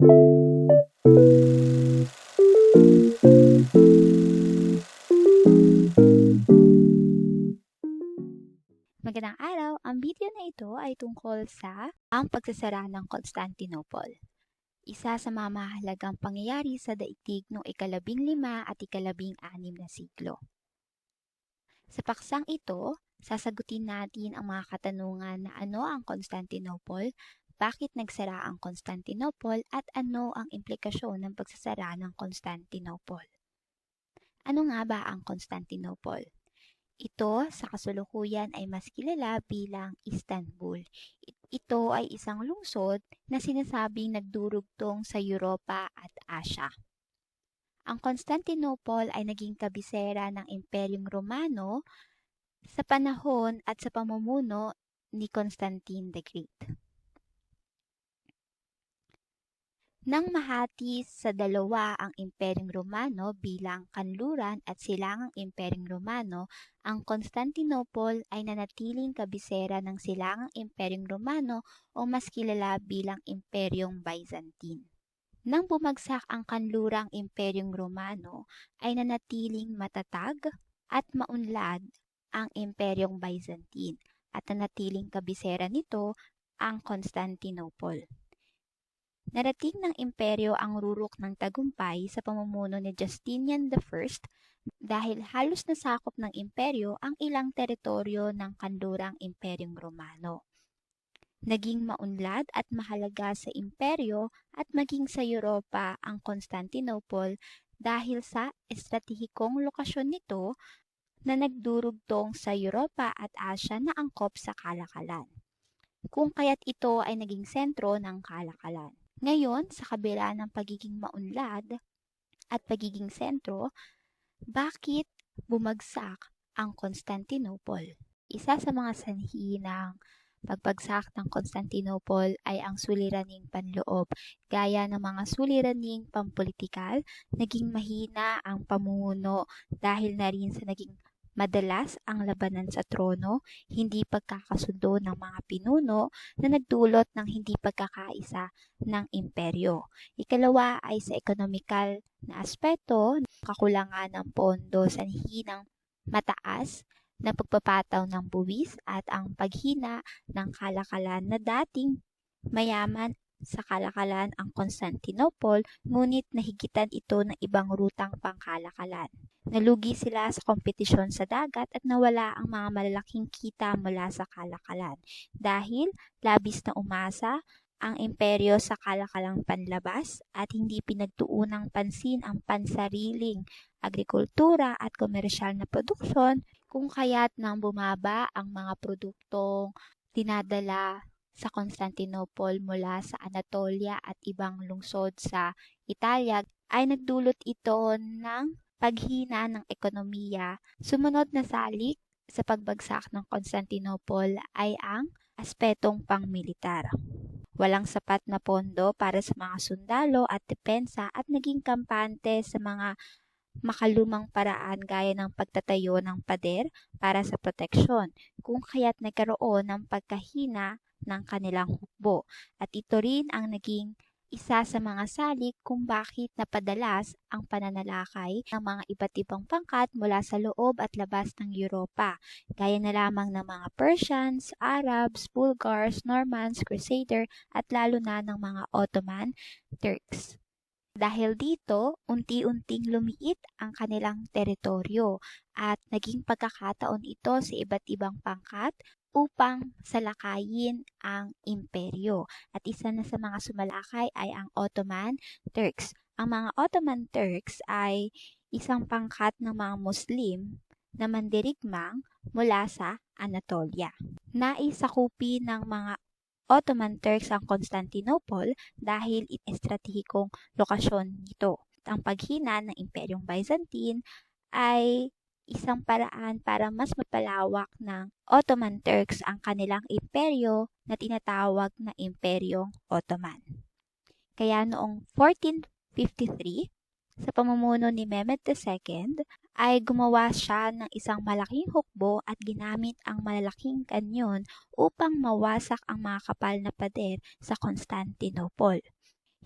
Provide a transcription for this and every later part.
Magandang araw! Ang video na ito ay tungkol sa ang pagsasara ng Constantinople. Isa sa mga mahalagang pangyayari sa daigdig noong ikalabing lima at ikalabing anim na siglo. Sa paksang ito, sasagutin natin ang mga katanungan na ano ang Constantinople, bakit nagsara ang Constantinople at ano ang implikasyon ng pagsasara ng Constantinople. Ano nga ba ang Constantinople? Ito sa kasulukuyan ay mas kilala bilang Istanbul. Ito ay isang lungsod na sinasabing nagdurugtong sa Europa at Asya. Ang Constantinople ay naging kabisera ng Imperyong Romano sa panahon at sa pamumuno ni Constantine the Great. Nang mahati sa dalawa ang Imperyong Romano bilang kanluran at silangang Imperyong Romano, ang Constantinople ay nanatiling kabisera ng silangang Imperyong Romano o mas kilala bilang Imperyong Byzantine. Nang bumagsak ang kanlurang Imperyong Romano, ay nanatiling matatag at maunlad ang Imperyong Byzantine at nanatiling kabisera nito ang Constantinople. Narating ng imperyo ang rurok ng tagumpay sa pamumuno ni Justinian I dahil halos nasakop ng imperyo ang ilang teritoryo ng kanlurang Imperyong Romano. Naging maunlad at mahalaga sa imperyo at maging sa Europa ang Constantinople dahil sa estratehikong lokasyon nito na nagdurugtong sa Europa at Asya na angkop sa kalakalan. Kung kaya't ito ay naging sentro ng kalakalan. Ngayon, sa kabila ng pagiging maunlad at pagiging sentro, bakit bumagsak ang Constantinople? Isa sa mga sanhi ng pagbagsak ng Constantinople ay ang suliraning panloob. Gaya ng mga suliraning pampolitikal, naging mahina ang pamumuno dahil na rin sa naging Madalas ang labanan sa trono, hindi pagkakasundo ng mga pinuno na nagdulot ng hindi pagkakaisa ng imperyo. Ikalawa ay sa ekonomikal na aspeto, kakulangan ng pondo sa ng mataas na pagpapataw ng buwis at ang paghina ng kalakalan na dating mayaman sa kalakalan ang Constantinople, ngunit nahigitan ito ng ibang rutang pangkalakalan. Nalugi sila sa kompetisyon sa dagat at nawala ang mga malalaking kita mula sa kalakalan dahil labis na umasa ang imperyo sa kalakalang panlabas at hindi pinagtuunang pansin ang pansariling agrikultura at komersyal na produksyon kung kaya't nang bumaba ang mga produktong dinadala sa Constantinople mula sa Anatolia at ibang lungsod sa Italia ay nagdulot ito ng paghina ng ekonomiya. Sumunod na salik sa pagbagsak ng Constantinople ay ang aspetong pangmilitar. Walang sapat na pondo para sa mga sundalo at depensa at naging kampante sa mga makalumang paraan gaya ng pagtatayo ng pader para sa proteksyon, kung kaya't nagkaroon ng pagkahina ng kanilang hukbo at ito rin ang naging isa sa mga salik kung bakit napadalas ang pananalakay ng mga iba't ibang pangkat mula sa loob at labas ng Europa, gaya na lamang ng mga Persians, Arabs, Bulgars, Normans, Crusader at lalo na ng mga Ottoman Turks. Dahil dito, unti-unting lumiit ang kanilang teritoryo at naging pagkakataon ito sa iba't ibang pangkat upang salakayin ang imperyo. At isa na sa mga sumalakay ay ang Ottoman Turks. Ang mga Ottoman Turks ay isang pangkat ng mga Muslim na mandirigmang mula sa Anatolia. Naisakupin ng mga Ottoman Turks ang Constantinople dahil estratehikong lokasyon nito. Ang paghina ng Imperyong Byzantine ay isang paraan para mas mapalawak ng Ottoman Turks ang kanilang imperyo na tinatawag na Imperyong Ottoman. Kaya noong 1453, sa pamumuno ni Mehmed II, ay gumawa siya ng isang malaking hukbo at ginamit ang malalaking kanyon upang mawasak ang mga kapal na pader sa Constantinople.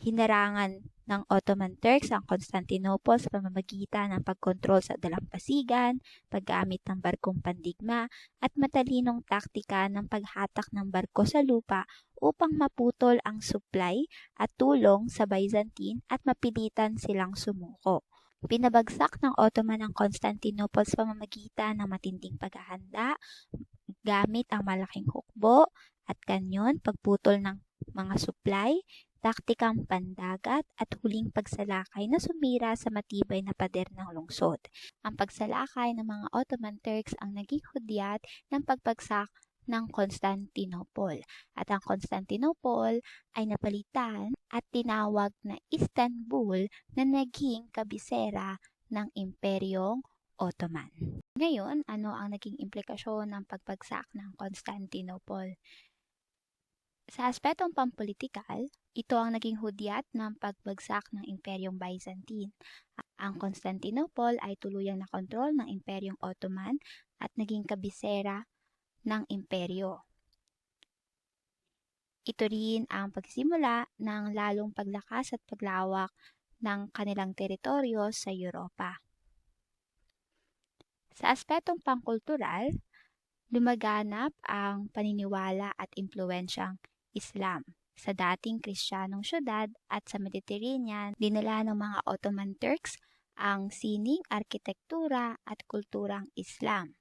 Hinarangan ng Ottoman Turks ang Constantinople sa pamamagitan ng pagkontrol sa dalampasigan, paggamit ng barkong pandigma, at matalinong taktika ng paghatak ng barko sa lupa upang maputol ang supply at tulong sa Byzantine at mapilitan silang sumuko. Pinabagsak ng Ottoman ang Constantinople sa pamamagitan ng matinding paghahanda, gamit ang malaking hukbo at kanyon, pagputol ng mga supply, taktikang pandagat at huling pagsalakay na sumira sa matibay na pader ng lungsod. Ang pagsalakay ng mga Ottoman Turks ang naging hudyat ng pagbagsak ng Constantinople at ang Constantinople ay napalitan at tinawag na Istanbul na naging kabisera ng Imperyong Ottoman. Ngayon, ano ang naging implikasyon ng pagbagsak ng Constantinople? Sa aspetong pampolitikal, ito ang naging hudyat ng pagbagsak ng Imperyong Byzantine. Ang Constantinople ay tuluyang nakontrol ng Imperyong Ottoman at naging kabisera ng imperyo. Ito rin ang pagsimula ng lalong paglakas at paglawak ng kanilang teritoryo sa Europa. Sa aspetong pangkultural, lumaganap ang paniniwala at impluensyang Islam sa dating Kristiyanong syudad at sa Mediterranean, dinala ng mga Ottoman Turks ang sining arkitektura at kulturang Islam.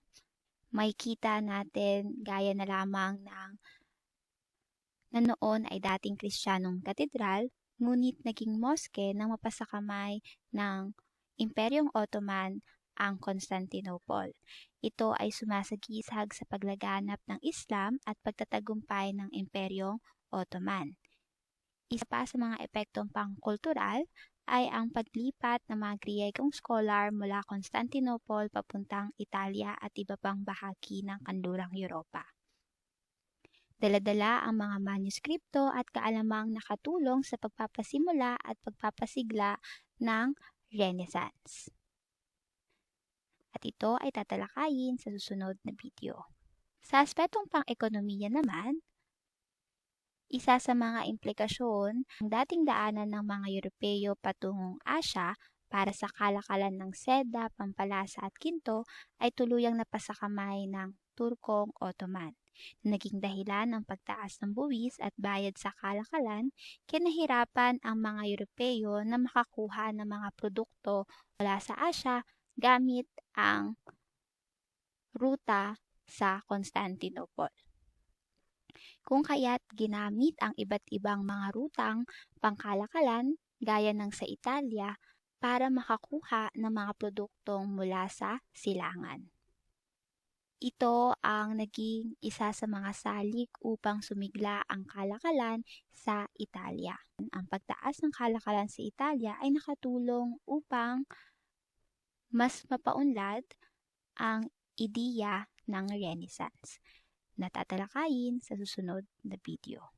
May kita natin gaya na lamang ng na noon ay dating Kristiyanong katedral, ngunit naging moske nang mapasakamay ng Imperyong Ottoman ang Constantinople. Ito ay sumasagisag sa paglaganap ng Islam at pagtatagumpay ng Imperyong Ottoman. Isa pa sa mga epektong pangkultural ay ang paglipat ng mga Griyegong scholar mula Constantinople papuntang Italia at iba pang bahagi ng kanlurang Europa. Daladala ang mga manuskripto at kaalamang nakatulong sa pagpapasimula at pagpapasigla ng Renaissance. At ito ay tatalakayin sa susunod na video. Sa aspetong pang-ekonomiya naman, isa sa mga implikasyon ng dating daanan ng mga Europeo patungong Asya para sa kalakalan ng seda, pampalasa at kinto ay tuluyang napasakamay ng Turkong Ottoman. Naging dahilan ng pagtaas ng buwis at bayad sa kalakalan, kinahirapan ang mga Europeo na makakuha ng mga produkto mula sa Asya gamit ang ruta sa Constantinople kung kaya't ginamit ang iba't ibang mga rutang pangkalakalan gaya ng sa Italia para makakuha ng mga produktong mula sa silangan. Ito ang naging isa sa mga salik upang sumigla ang kalakalan sa Italia. Ang pagtaas ng kalakalan sa Italia ay nakatulong upang mas mapaunlad ang ideya ng Renaissance na tatalakayin sa susunod na video.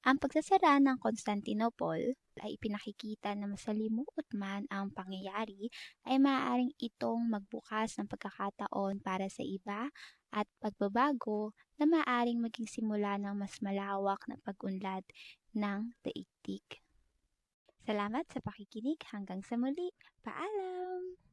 Ang pagsasara ng Constantinople ay ipinakikita na masalimuot man ang pangyayari ay maaaring itong magbukas ng pagkakataon para sa iba at pagbabago na maaaring maging simula ng mas malawak na pag-unlad ng daigdig. Salamat sa pakikinig hanggang sa muli. Paalam!